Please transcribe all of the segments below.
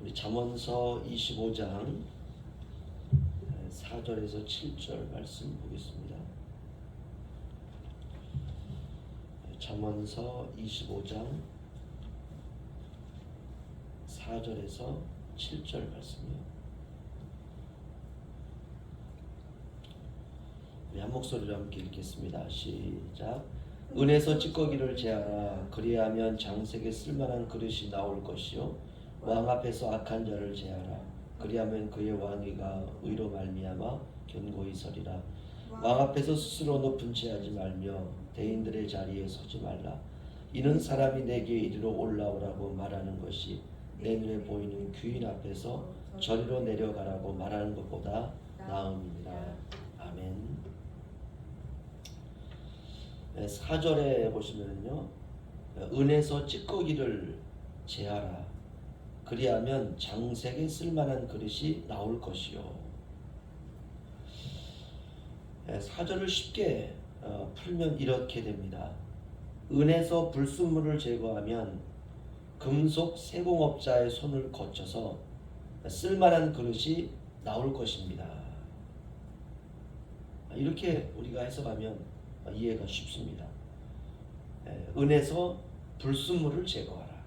우리 잠언서 25장 4절에서 7절 말씀 보겠습니다. 잠언서 25장 4절에서 7절 말씀이요. 한 목소리로 함께 읽겠습니다. 시작. 은에서 찌꺼기를 제하라. 그리하면 장색에 쓸만한 그릇이 나올 것이요. 왕 앞에서 악한 자를 제하라. 그리하면 그의 왕위가 의로 말미암아 견고히 서리라. 왕 앞에서 스스로 높은 체하지 말며 대인들의 자리에 서지 말라. 이는 사람이 내게 이리로 올라오라고 말하는 것이 내 눈에 보이는 귀인 앞에서 저리로 내려가라고 말하는 것보다 나음이니라. 아멘. 네, 4절에 보시면요. 은에서 찌꺼기를 제하라. 그리하면 장색에 쓸만한 그릇이 나올 것이요. 네, 4절을 쉽게 어, 풀면 이렇게 됩니다. 은에서 불순물을 제거하면 금속 세공업자의 손을 거쳐서 쓸만한 그릇이 나올 것입니다. 이렇게 우리가 해석하면 이해가 쉽습니다. 예, 은에서 불순물을 제거하라.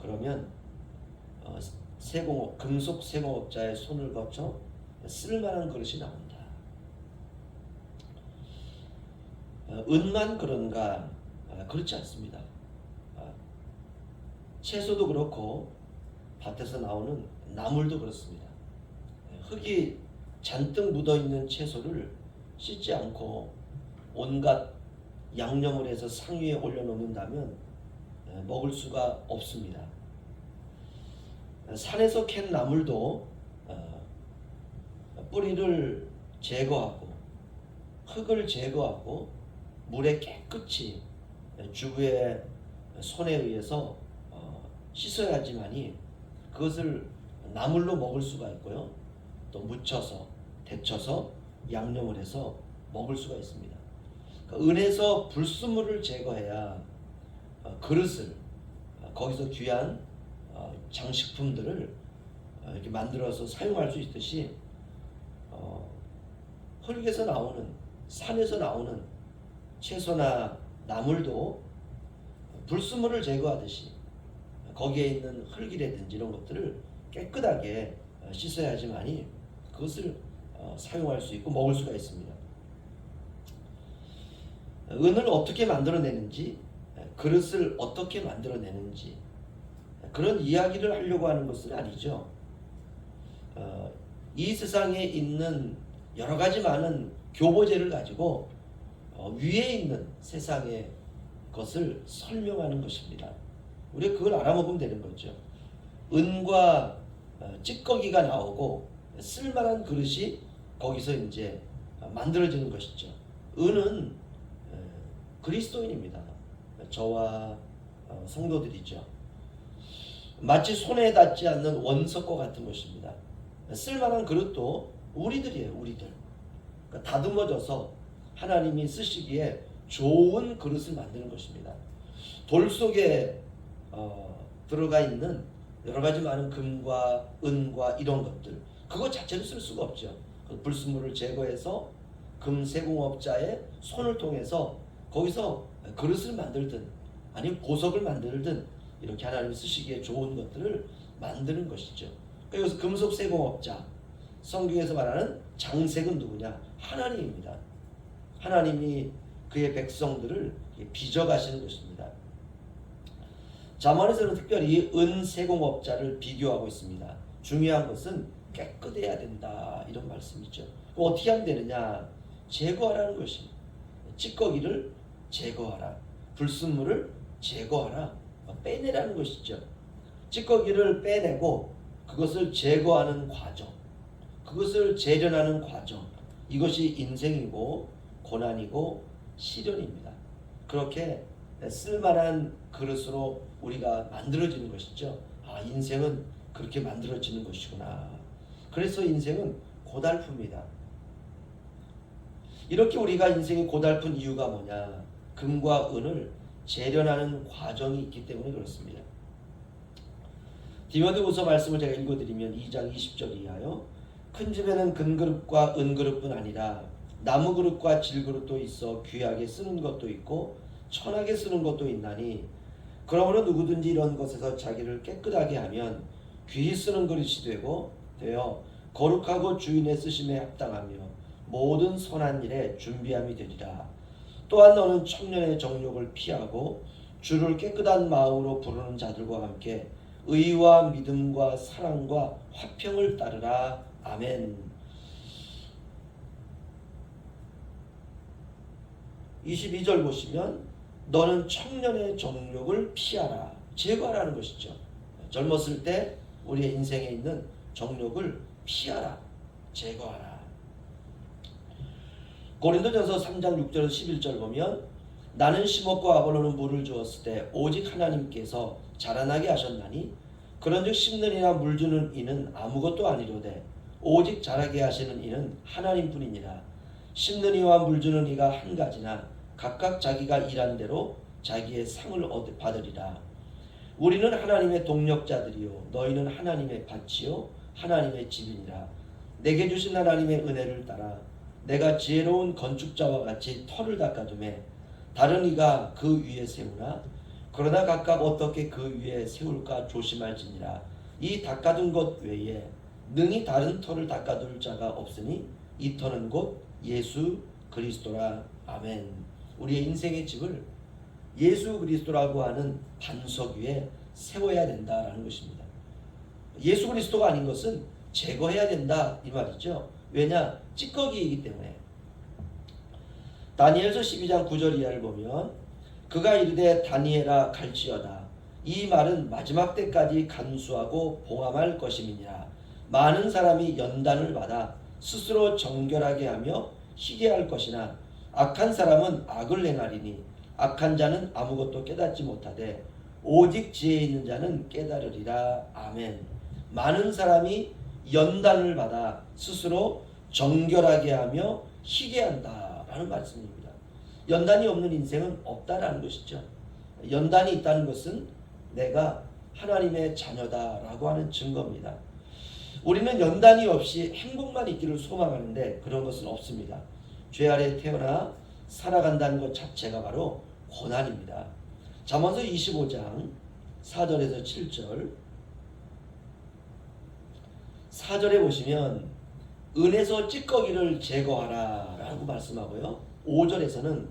그러면 어, 세공업, 금속 세공업자의 손을 거쳐 쓸만한 그릇이 나온다. 어, 은만 그런가? 아, 그렇지 않습니다. 아, 채소도 그렇고 밭에서 나오는 나물도 그렇습니다. 예, 흙이 잔뜩 묻어 있는 채소를 씻지 않고 온갖 양념을 해서 상위에 올려놓는다면 예, 먹을 수가 없습니다. 산에서 캔 나물도 어, 뿌리를 제거하고 흙을 제거하고 물에 깨끗이 주부의 손에 의해서 어, 씻어야지만이 그것을 나물로 먹을 수가 있고요. 또 무쳐서 데쳐서 양념을 해서 먹을 수가 있습니다. 그 은에서 불순물을 제거해야 어, 그릇을 어, 거기서 귀한 어, 장식품들을 어, 이렇게 만들어서 사용할 수 있듯이 어, 흙에서 나오는 산에서 나오는 채소나 나물도 불순물을 제거하듯이 거기에 있는 흙이라든지 이런 것들을 깨끗하게 어, 씻어야지만이 그것을 어, 사용할 수 있고 먹을 수가 있습니다. 은을 어떻게 만들어내는지 그릇을 어떻게 만들어내는지 그런 이야기를 하려고 하는 것은 아니죠. 어, 이 세상에 있는 여러 가지 많은 교보제를 가지고 어, 위에 있는 세상의 것을 설명하는 것입니다. 우리 그걸 알아먹으면 되는 거죠. 은과 어, 찌꺼기가 나오고 쓸만한 그릇이 거기서 이제 만들어지는 것이죠. 은은 에, 그리스도인입니다. 저와 어, 성도들이죠. 마치 손에 닿지 않는 원석과 같은 것입니다. 쓸만한 그릇도 우리들이에요, 우리들. 그러니까 다듬어져서 하나님이 쓰시기에 좋은 그릇을 만드는 것입니다. 돌 속에 어, 들어가 있는 여러 가지 많은 금과 은과 이런 것들 그거 자체로 쓸 수가 없죠. 그 불순물을 제거해서 금 세공업자의 손을 통해서 거기서 그릇을 만들든 아니면 보석을 만들든 이렇게 하나님이 쓰시기에 좋은 것들을 만드는 것이죠. 그러니까 여기서 금속 세공업자 성경에서 말하는 장색은 누구냐? 하나님입니다. 하나님이 그의 백성들을 빚어가시는 것입니다. 자문에서는 특별히 은 세공업자를 비교하고 있습니다. 중요한 것은 깨끗해야 된다 이런 말씀이죠. 어떻게 하면 되느냐? 제거하라는 것입니다. 찌꺼기를 제거하라. 불순물을 제거하라. 빼내라는 것이죠. 찌꺼기를 빼내고 그것을 제거하는 과정, 그것을 재련하는 과정, 이것이 인생이고 고난이고 시련입니다. 그렇게 쓸만한 그릇으로 우리가 만들어지는 것이죠. 아, 인생은 그렇게 만들어지는 것이구나. 그래서 인생은 고달픕니다. 이렇게 우리가 인생이 고달픈 이유가 뭐냐? 금과 은을 재련하는 과정이 있기 때문에 그렇습니다. 디모데후서 말씀을 제가 읽어드리면 2장 20절 이하요. 큰 집에는 금 그릇과 은 그릇뿐 아니라 나무 그릇과 질 그릇도 있어 귀하게 쓰는 것도 있고 천하게 쓰는 것도 있나니 그러므로 누구든지 이런 것에서 자기를 깨끗하게 하면 귀히 쓰는 그릇이 되고 되어 거룩하고 주인의 쓰심에 합당하며 모든 선한 일에 준비함이 되리라. 또한 너는 청년의 정욕을 피하고 주를 깨끗한 마음으로 부르는 자들과 함께 의와 믿음과 사랑과 화평을 따르라. 아멘. 22절 보시면 너는 청년의 정욕을 피하라. 제거하라는 것이죠. 젊었을 때 우리의 인생에 있는 정욕을 피하라. 제거하라. 고린도전서 3장 6절에서 11절 보면 나는 심었고 아볼로는 물을 주었을 때 오직 하나님께서 자라나게 하셨나니 그런즉 심는 이나 물 주는 이는 아무것도 아니로되 오직 자라게 하시는 이는 하나님뿐이니라. 심는 이와 물 주는 이가 한 가지나 각각 자기가 일한 대로 자기의 상을 얻 받으리라. 우리는 하나님의 동력자들이요 너희는 하나님의 밭이요 하나님의 집이니라. 내게 주신 하나님의 은혜를 따라 내가 지혜로운 건축자와 같이 터를 닦아두매 다른 이가 그 위에 세우나 그러나 각각 어떻게 그 위에 세울까 조심할지니라. 이 닦아둔 것 외에 능히 다른 터를 닦아둘 자가 없으니 이 터는 곧 예수 그리스도라. 아멘. 우리의 인생의 집을 예수 그리스도라고 하는 반석 위에 세워야 된다라는 것입니다. 예수 그리스도가 아닌 것은 제거해야 된다 이 말이죠 왜냐? 찌꺼기이기 때문에. 다니엘서 12장 9절 이하를 보면 그가 이르되 다니엘아 갈지어다. 이 말은 마지막 때까지 간수하고 봉함할 것임이니라. 많은 사람이 연단을 받아 스스로 정결하게 하며 희게 할 것이나 악한 사람은 악을 행하리니 악한 자는 아무것도 깨닫지 못하되 오직 지혜 있는 자는 깨달으리라. 아멘. 많은 사람이 연단을 받아 스스로 정결하게 하며 희게 한다라는 말씀입니다. 연단이 없는 인생은 없다라는 것이죠. 연단이 있다는 것은 내가 하나님의 자녀다라고 하는 증거입니다. 우리는 연단이 없이 행복만 있기를 소망하는데 그런 것은 없습니다. 죄 아래 태어나 살아간다는 것 자체가 바로 고난입니다. 잠언서 25장 4절에서 7절 4절에 보시면 은에서 찌꺼기를 제거하라 라고 말씀하고요. 5절에서는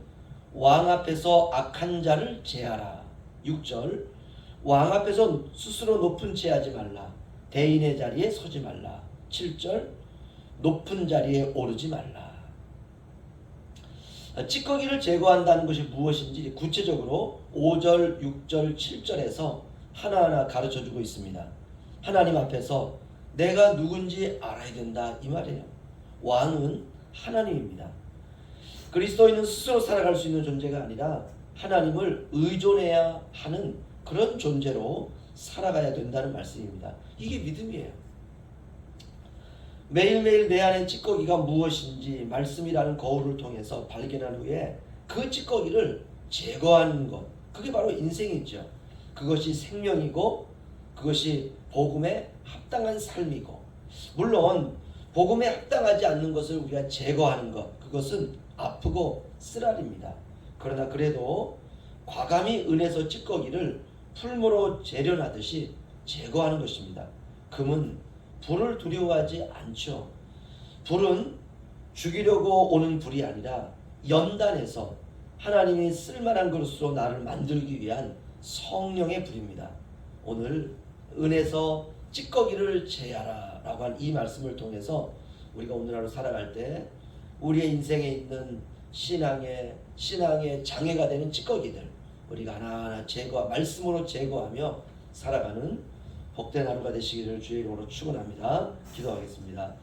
왕 앞에서 악한 자를 제하라. 6절 왕 앞에서 스스로 높은 체하지 말라. 대인의 자리에 서지 말라. 7절 높은 자리에 오르지 말라. 찌꺼기를 제거한다는 것이 무엇인지 구체적으로 5절, 6절, 7절에서 하나하나 가르쳐 주고 있습니다. 하나님 앞에서 내가 누군지 알아야 된다 이 말이에요. 왕은 하나님입니다. 그리스도인은 스스로 살아갈 수 있는 존재가 아니라 하나님을 의존해야 하는 그런 존재로 살아가야 된다는 말씀입니다. 이게 믿음이에요. 매일매일 내 안에 찌꺼기가 무엇인지 말씀이라는 거울을 통해서 발견한 후에 그 찌꺼기를 제거하는 것. 그게 바로 인생이죠. 그것이 생명이고 그것이 복음에 합당한 삶이고 물론 복음에 합당하지 않는 것을 우리가 제거하는 것 그것은 아프고 쓰라립니다. 그러나 그래도 과감히 은에서 찌꺼기를 풀무로 재련하듯이 제거하는 것입니다. 금은 불을 두려워하지 않죠. 불은 죽이려고 오는 불이 아니라 연단해서 하나님이 쓸만한 것으로 나를 만들기 위한 성령의 불입니다. 오늘 은에서 찌꺼기를 제하라 라고 한 이 말씀을 통해서 우리가 오늘 하루 살아갈 때 우리의 인생에 있는 신앙의 신앙의 장애가 되는 찌꺼기들 우리가 하나하나 제거 말씀으로 제거하며 살아가는 복된 하루가 되시기를 주의 이름으로 축원합니다. 기도하겠습니다.